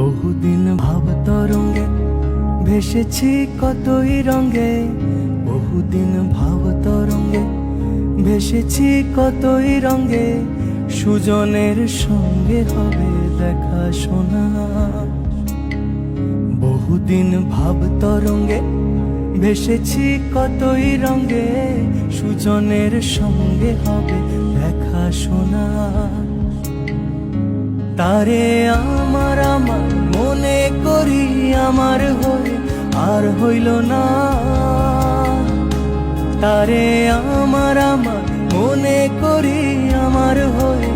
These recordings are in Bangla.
বহুদিন ভাব তরঙ্গে ভেসেছি কতই রঙ্গে, বহুদিন ভাব তরঙ্গে ভেসেছি কতই রঙ্গে, সুজনের সঙ্গে হবে দেখা শোনা। বহুদিন ভাব তরঙ্গে ভেসেছি কতই রঙ্গে, সুজনের সঙ্গে হবে দেখা শোনা। তারে আমার আমার মনে করি আমার হয়ে আর হইল না। তারে আমার আমার মনে করি আমার হয়ে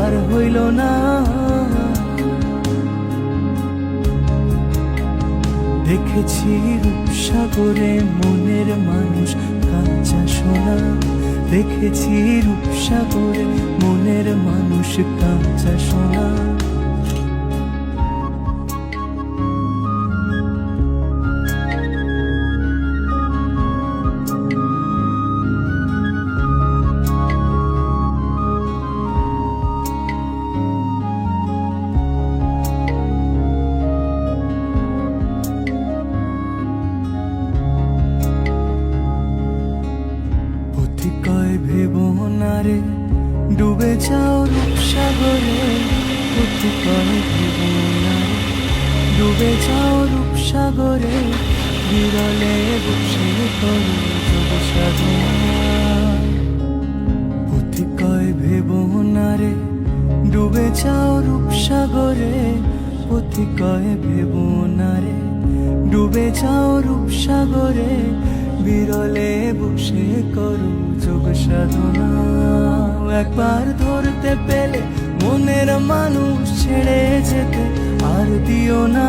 আর হইল না। দেখেছি রূপসাগরে মনের মানুষ কাঁচা সোনা। দেখেছি রূপসাগরে মনের মানুষ কাঁচা সোনা। ভেব না রে ডুবে যাও রূপসাগরে অতিকয় ভেব না ডুবে যাও রূপসাগরে, বিরলে বসে করো যোগ সাধনা। অতিকয় ভেব ডুবে যাও রূপসাগরে অতিকয় ভেব না ডুবে যাও রূপসাগরে বিরলে বসে করো যোগ সাধনা। একবার ধরতে পেলে মনের মানুষ ছেড়ে যেতে আর দিও না।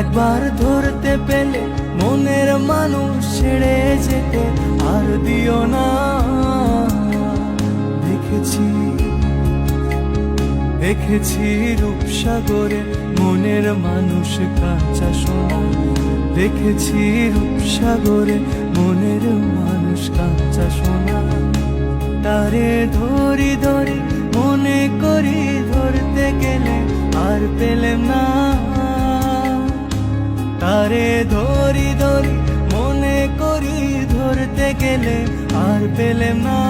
একবার ধরতে পেলে মনের মানুষ ছেড়ে যেতে আর দিও না। দেখেছি রূপসাগরে মনের মানুষ কাঁচা সোনা। দেখেছি রূপসাগরে মনের মানুষ কাঁচা সোনা। তারে ধরি ধরি, মনে করি ধরতে গেলে আর পেলেম না। তারে ধরি ধরি, মনে করি ধরতে গেলে আর পেলেম না।